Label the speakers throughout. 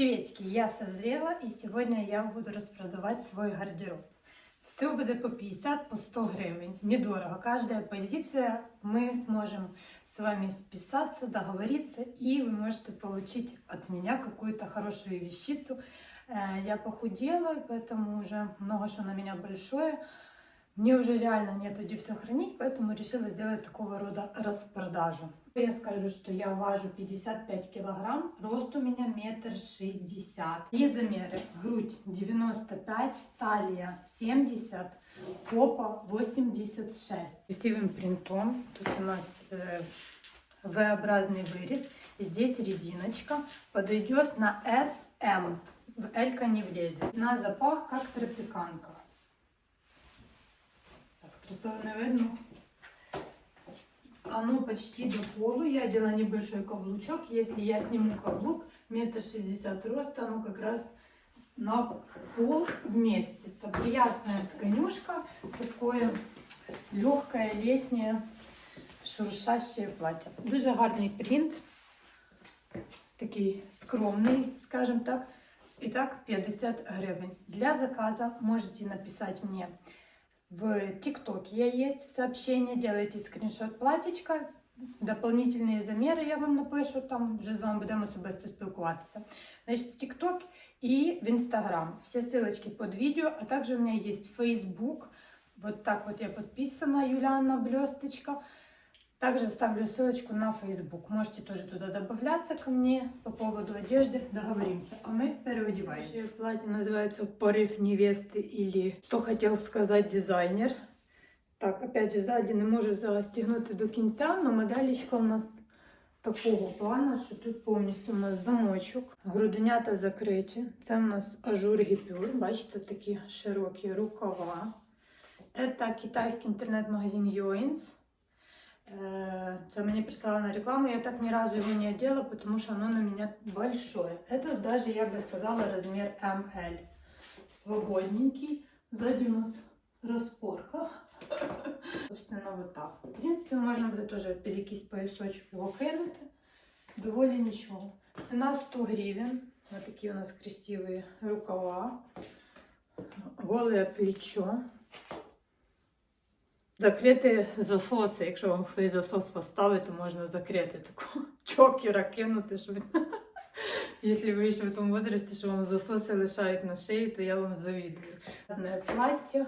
Speaker 1: Приветики, я созрела и сегодня я буду распродавать свой гардероб. Все будет по 50, по 100 гривен. Недорого. Каждая позиция мы сможем с вами списаться, договориться, и вы можете получить от меня какую-то хорошую вещицу. Я похудела, поэтому уже много что на меня большое. Мне уже реально нет где все хранить, поэтому решила сделать такого рода распродажу. Я скажу, что я важу 55 килограмм, рост у меня метр шестьдесят. И замеры. Грудь 95, талия 70, попа 86. Красивым принтом. Тут у нас э, V-образный вырез. Здесь резиночка. Подойдет на SM. В L не влезет. На запах как тропиканка. Трусов не видно. Оно почти до полу. Я делала небольшой каблучок. Если я сниму каблук, метр шестьдесят роста, оно как раз на пол вместится. Приятная тканюшка, такое легкое летнее шуршащее плаття. Дуже гарний принт, такий скромний, скажем так. Итак, 50 гривен. Для заказа можете написать мне в ТикТоке я есть сообщение, делайте скріншот платічка, дополнительные заміри я вам напишу, там вже з вами будемо особисто спілкуватися. Значить, в ТикТок и в Инстаграм. Все ссылочки под видео, а также у меня есть Facebook. Вот так вот я подписана, Юлиана Блесточка. Также ставлю ссылочку на Facebook. Можете тоже туда добавляться ко мне по поводу одежды. Договоримся. А мы переодеваемся. Следующее платье называется «Порыв невесты» или «Что хотел сказать дизайнер». Так, опять же, сзади не можу застігнути до кінця, але медалічка у нас такого плану, що тут повністю у нас замочок, груденята закриті. Це у нас ажур гіпюр, бачите, такі широкі рукава. Це китайський інтернет-магазин Yoins. Э, Це мені прислали на рекламу, я так ни разу его не одела, потому что оно на меня большое. Это даже, я бы сказала, размер ML. Свободненький. Сзади у нас распорка. Собственно, вот так. В принципе, можно буде тоже під якийсь поясочок його кинути. Доволі нічого. Ціна 100 гривен. Вот такие у нас красивые рукава. Голое плечо. Закрити засоси. Якщо вам хтось засос поставить, то можна закрити таку чокера кинути, щоб Якщо ви ще в тому возрасті, що вам засоси лишають на шиї, то я вам завідую. Одне плаття.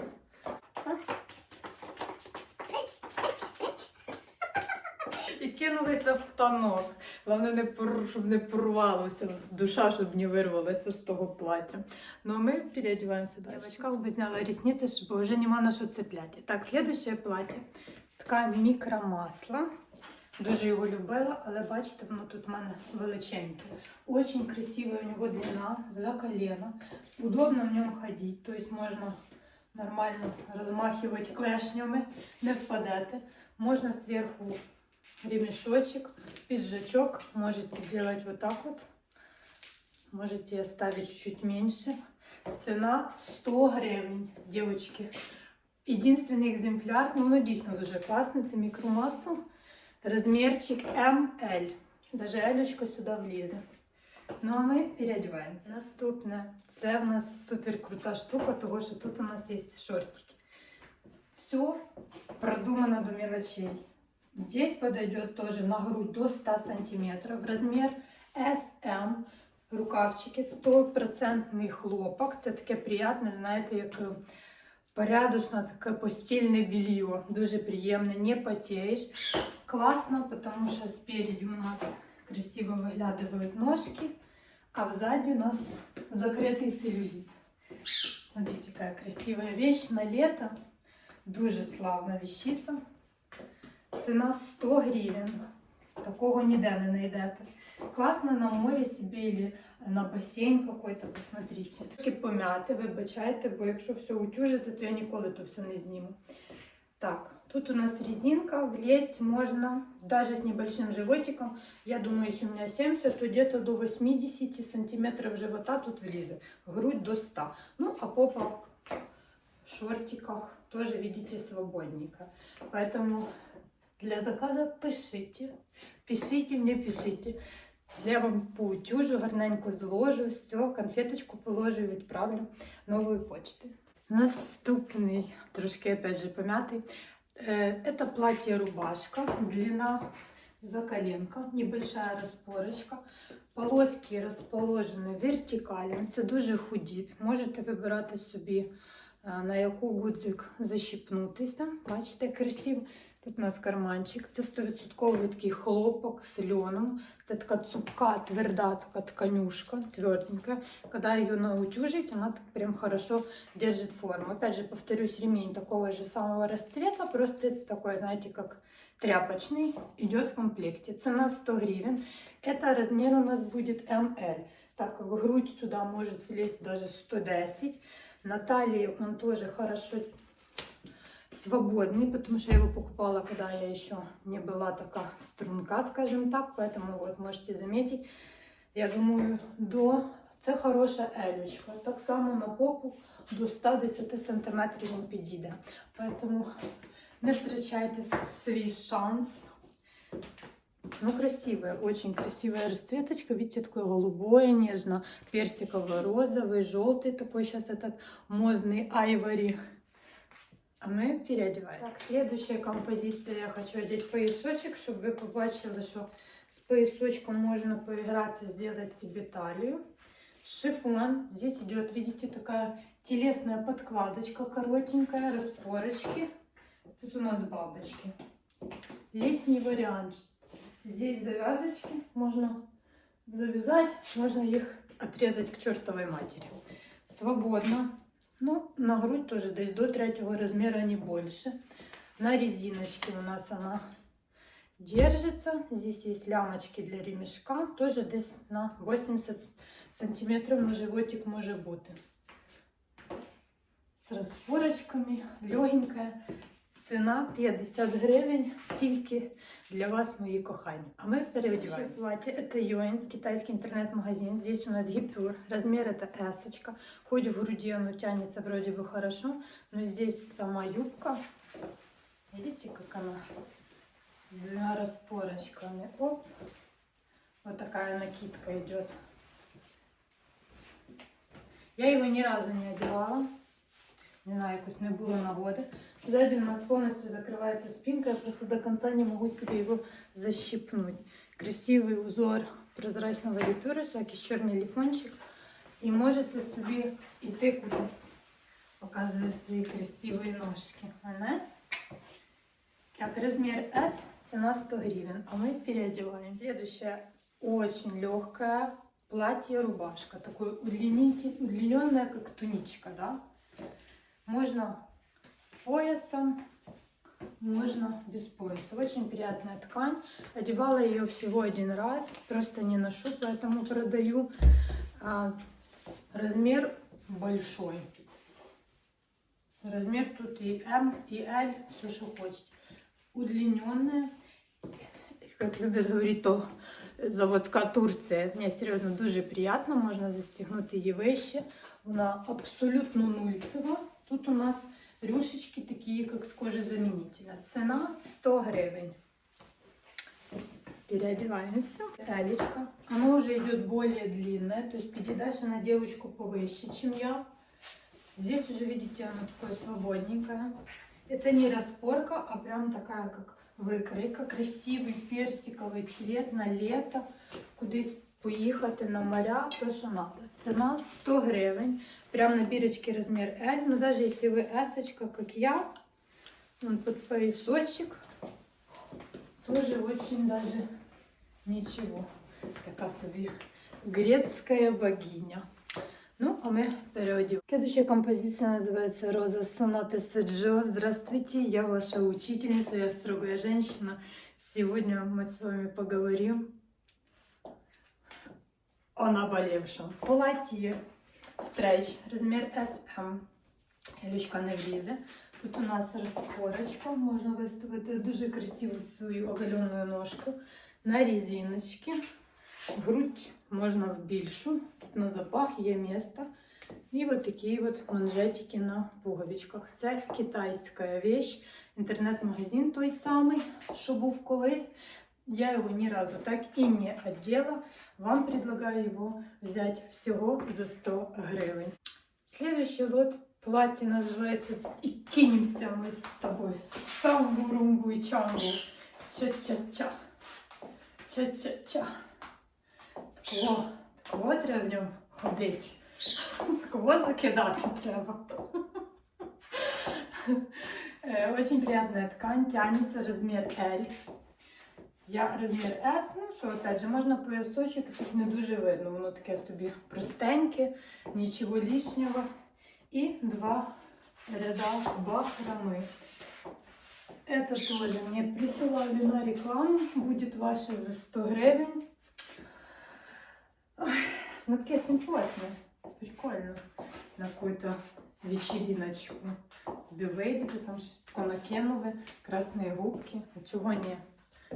Speaker 1: І кинулися в танок. Головне, не пор- щоб не порвалося душа, щоб не вирвалася з того плаття. Ну, ми переодеваемся дальше. Девочка бы зняла ресницы, чтобы уже нема на що цепляти. Так, следующее плаття. Ткань мікромасла. Дуже його любила, але бачите, воно тут в мене величеньке. Очень красивая у него длина, за колено. Удобно в ньому ходити. Тобто можна нормально розмахувати клешнями, не впадете. Можна зверху ремешочек, пиджачок. Можете делать вот так вот. Можете оставить чуть меньше. Цена 100 гривень, девочки. Единственный экземпляр, ну воно дійсно дуже класне, це мікромасло. Розмірчик ML. Даже Елечка сюди влізе. Ну а ми переодіваємося. Наступне. Це в нас супер крута штука, того що тут у нас є шортики. Все продумано до мелочей. Здесь подойдет тоже на грудь до 100 сантиметров. Размер SM. Рукавчики, 100% хлопок. Це таке приятне, знаєте, як е, порядочне таке постільне белье. Дуже приємне, не потеєш. Классно, потому что спереди у нас красиво выглядывают ножки, а сзади у нас закрытый целлюлит. Смотрите, какая красивая вещь на лето. Дуже славна вещица. Цена 100 гривен. Такого ніде не знайдете. Класно на море собі на басейн какой-то, посмотрите. Трошки пом'яти, вибачайте, бо якщо все утюжите, то я ніколи то все не зніму. Так, тут у нас резинка, влезть можно даже с небольшим животиком. Я думаю, если у меня 70, то где-то до 80 сантиметров живота тут влезет. Грудь до 100. Ну, а попа в шортиках тоже, видите, свободненько. Поэтому для заказа пишите. Пишите мне, пишите. Я вам поутюжу, гарненько зложу, все, конфеточку положу і відправлю новою почти. Наступний, трошки опять же помятый. Э, Это платье-рубашка, длина за коленка, небольшая распорочка. Полоски розположені вертикально, це дуже худіт. Можете вибирати собі, е, на яку гудзик защіпнутися. Бачите, красиво. Тут у нас карманчик. Це 100% такий хлопок з льоном. Це така цупка, тверда така тканюшка, тверденькая. Когда ее наутюжить, она так прям хорошо держит форму. Опять же, повторюсь, ремень такого же самого расцвета, просто такой, знаете, как тряпочный, идет в комплекте. Цена 100 гривен. Это размер у нас будет МЛ, так как грудь сюда может влезть даже 110. На талии он тоже хорошо свободный, потому что я его покупала, когда я еще не была такая струнка, скажем так, поэтому вот можете заметить, я думаю, до це хороша елючка. Так само на попу до 110 см він підійде. Поэтому не втрачайте свій шанс. Ну, красивая, очень красивая расцветочка. Видите, такое голубое, нежно, персиково-розовый, желтый такой сейчас этот модный айвори. А мы переодеваемся. Так, следующая композиция. Я хочу одеть поясочек, чтобы вы побачили, что с поясочком можно поиграться, сделать себе талию. Шифон. Здесь идет, видите, такая телесная подкладочка коротенькая, распорочки. Тут у нас бабочки. Летний вариант. Здесь завязочки. Можно завязать, можно их отрезать к чертовой матери. Свободно. Ну, на грудь тоже десь до третьего размера, не больше. На резиночке у нас она держится. Здесь есть лямочки для ремешка. Тоже десь на 80 сантиметров на животик може бути. З розпорочками, легенькая. Ціна 50 гривень тільки для вас, мої кохані. А мы переодеваем. Платье это Йоинс, китайский интернет-магазин. Здесь у нас гипюр. Размер это S. -очка. Хоть в груди оно тянется вроде бы хорошо, но здесь сама юбка. Видите, как она? С двумя распорочками. Оп. Вот такая накидка идет. Я его ни разу не одевала. Не знаю, якось не було нагоди. Сзади у нас полностью закрывается спинка, я просто до конца не могу себе его защипнуть. Красивый узор прозрачного репюра, якийсь чорний ліфончик. І можете собі йти кудись, показує свої красиві ножки. Ага. Так, размер S, цена 100 гривен, а мы переодеваем. Следующее, очень легкое платье-рубашка. Такое удлинитель- удлиненное, как туничка, да? Можно с поясом, можно без пояса. Очень приятная ткань. Одевала ее всего один раз, просто не ношу, поэтому продаю. А, размер большой. Размер тут и М, и L, все, что хочете. Удлиненная. Как любят говорить, то заводська Турція. Ні, серйозно, дуже приємно, можна застігнути її вище. Вона абсолютно нульцева. Тут у нас рюшечки такі, як з кожезамінителя. Ціна 100 гривень. Переодеваемся. Талечка. Оно уже идет более длинное, то есть передашь на девочку повыше, чем я. Здесь уже, видите, оно такое свободненькое. Это не распорка, а прям такая, как викрийка. Красивий персиковий цвет на лето. Кудись поїхати на моря, то що надо. Ціна 100 гривень. Прям на бірочці розмір L. Ну, даже если вы S, как я, он под поясочек, тоже очень даже ничего. Така собі грецкая богиня. Ну, а мы переодеваем. Следующая композиция называется «Роза сонаты Саджо». Здравствуйте, я ваша учительница, я строгая женщина. Сегодня мы с вами поговорим о наболевшем. Платье стрейч, размер SM. Лючка не влізе. Тут у нас розпорочка, можна виставити дуже красиву свою оголену ножку на резиночки. Грудь можна в більшу, тут на запах є місце. І от такі от манжетики на пуговичках. Це китайська вещь, інтернет-магазин той самий, що був колись. Я его ни разу так и не одела. Вам предлагаю его взять всего за 100 гривен. Следующий лот платье называется «И кинемся мы с тобой в самбу, румбу и чамбу». Ча-ча-ча. Ча-ча-ча. Такого, такого треба в ньому ходити. Такого закидати треба. Очень приятная ткань, тянется размер L. Я розмір S, ну що, опять же, можна поясочок, тут не дуже видно, воно таке собі простеньке, нічого лишнього. І два ряда бахроми. Это тоже мне присылали на рекламу, будет ваше за 100 гривень. Ой, ну таке симпатне, прикольно. На какую-то вечериночку. Собі вийдете, там щось таке накинули, красні губки. А Чого ні?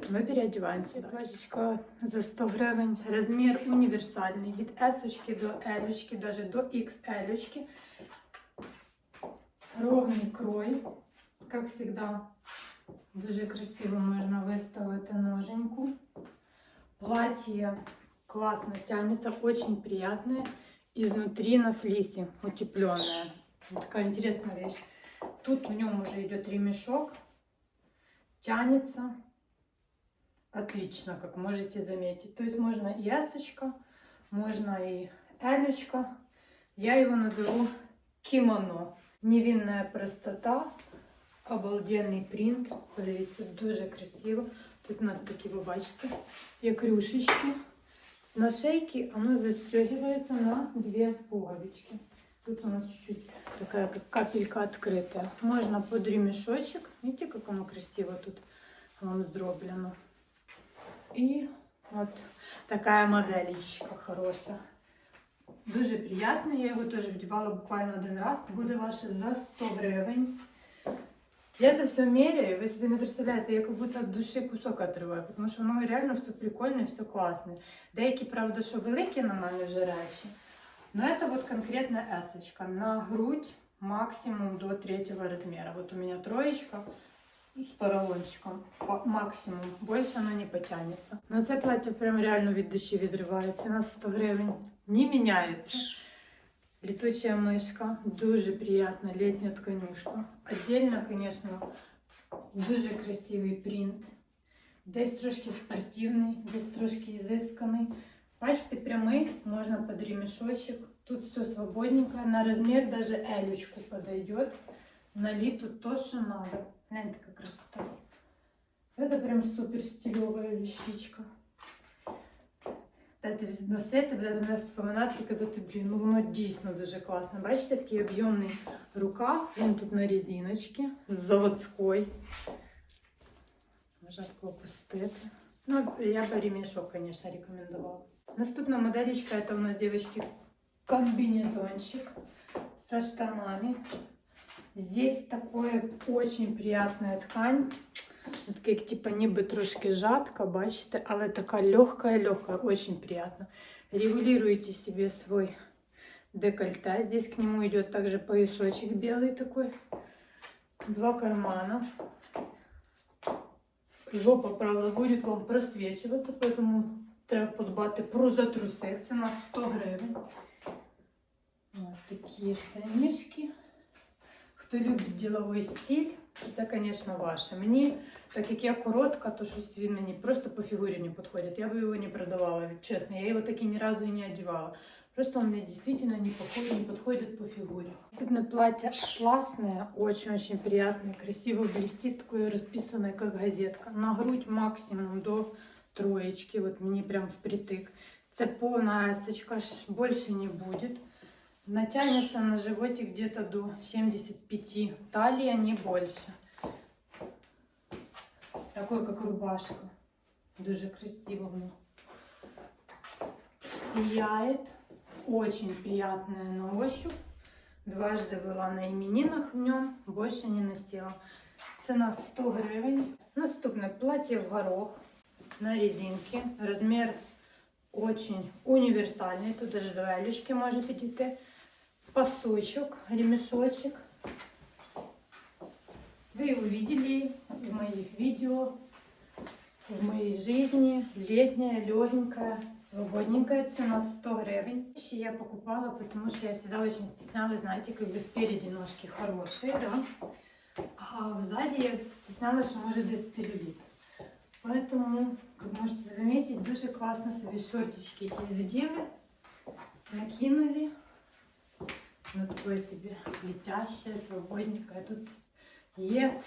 Speaker 1: Ми переодіваємося. Платічка за 100 гривень. Розмір універсальний. Від S до L, даже до XL. Ровний крой. Как всегда, дуже красиво можна виставити ноженьку. Платье классно тянется, очень приятное. Изнутри на флисе, утепленное. Вот такая интересная вещь. Тут в нем уже идет ремешок. Тянется отлично, как можете заметить. То есть можно и эсочка, можно и элечка. Я его назову кимоно. Невинная простота, обалденний принт. Подивіться, дуже красиво. Тут у нас такі, ви бачите, як рюшечки. На шейке оно застегивается на две пуговички. Тут у нас чуть-чуть такая как капелька открытая. Можно под ремешочек. Видите, как оно красиво тут воно зроблено. І от така моделечка хороша. Дуже приємна. Я його теж вдівала буквально один раз. Буде ваше за 100 гривень. Я это все меряю, ви собі не представляєте, я как будто от душі кусок отрываю, тому що воно реально все прикольне, все класне. Деякі, правда, що великі на мене вже речі. Но это вот конкретно эсочка. На грудь максимум до третьего размера. Вот у меня троечка с с поролончиком. По- Максимум. Больше оно не потянется. Но це плаття прям реально від душі відривається. На 100 гривень. Не міняється. Летучая мышка. Дуже приятна летня тканюшка. Отдельно, конечно, дуже красивий принт. Десь трошки спортивний, десь трошки ізисканий. Бачите, прямий, можна під ремешочек. Тут все свободненько. На размер даже элечку подойдет. На літу то, що надо. Гляньте, яка красота. Это прям супер стильовая вещичка. Будете носити, будете мене вспоминати і казати, блін, ну воно дійсно дуже класно. Бачите, такий об'ємний рукав, він тут на резиночці, заводський. Можна тако опустити. Ну, я бы ремешок, конечно, рекомендовала. Наступная моделечка, это у нас, девочки, комбинезончик со штанами. Здесь такое очень приятная ткань. От як типа ніби трошки жатка, бачите, але така легкая-легкая, очень приятно. Регулируете себе свой декольте. Здесь к нему идет также поясочек белый такой. Два кармана. Жопа, правда, будет вам просвечиваться, поэтому треба подбати про затруси. Це на 100 гривень. Ось такі штанішки. Хто любить діловий стиль, то це, звісно, ваше. Мені, так як я коротка, то щось він мені просто по фігурі не підходить. Я би його не продавала, чесно. Я його таки ні разу і не одягала. Просто он мне действительно не, похож, не подходит по фигуре. Наступное платье атласное, очень-очень приятное, красиво блестит, такое расписанное, как газетка. На грудь максимум до троечки, вот мне прям впритык. Это полная эсочка, ш- больше не будет. Натянется на животе где-то до 75, талия не больше. Такой, как рубашка. Дуже красиво. Сияет. Очень приятная на ощупь. Дважды была на именинах в нем, больше не носила. Цена 100 гривен. Наступное платье в горох на резинке. Размер очень универсальный. Тут даже до может идти. Пасочек, ремешочек. Вы его видели в моих видео. в моей жизни. Летняя, легенькая, свободненькая цена 100 гривен. Я покупала, потому что я всегда очень стеснялась, знаете, как бы спереди ножки хорошие, да? А сзади я стеснялась, что может быть целлюлит. Поэтому, как можете заметить, дуже классно себе шортички видимы накинули. Ну, такое себе летящее, свободненькое. Тут є,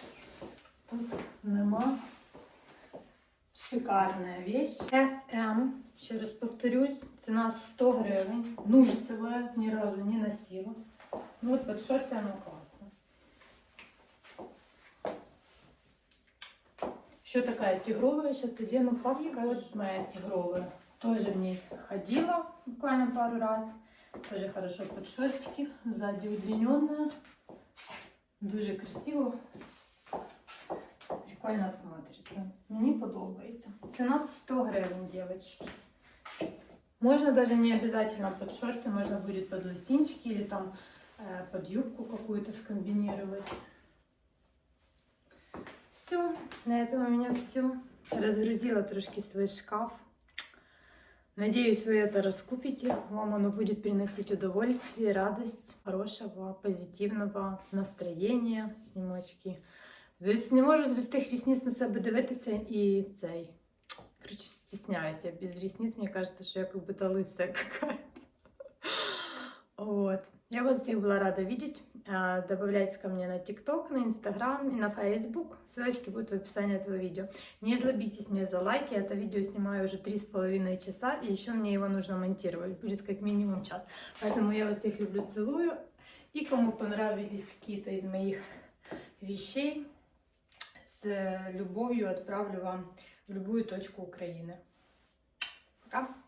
Speaker 1: тут нема. Шикарная вещь. SM, ще раз повторюсь, цена 100 гривень. Нульцевая, ни разу не носила. Ну вот под шорты оно классно. Еще такая тигровая, сейчас одену папка. Вот моя тигровая. Тоже в ней ходила буквально пару раз. Тоже хорошо под шортики. Сзади удлиненная. Дуже красиво. Прикольно смотрится. Мені подобається. Ціна 100 гривень, девочки. Можно даже не обязательно под шорты, можно будет под лосинчики или там э, под юбку какую-то скомбинировать. Все, на этом у меня все. Разгрузила трошки свой шкаф. Надеюсь, вы это раскупите. Вам оно будет приносить удовольствие, радость, хорошего, позитивного настроєння, снімочки. Десь не можу звести рісниць на себе дивитися і цей. Короче, стесняюсь. Я без ресниц, мне кажется, что я как будто лысая какая-то. Вот. Я вас всех была рада видеть. А, Добавляйтесь ко мне на ТикТок, на Инстаграм и на Фейсбук. Ссылочки будут в описании этого видео. Не жлобитесь мне за лайки. Это видео снимаю уже три с половиной часа, и еще мне его нужно монтировать. Будет как минимум час. Поэтому я вас всех люблю, целую. И кому понравились какие-то из моих вещей, с любовью отправлю вам в любую точку Украины. Пока!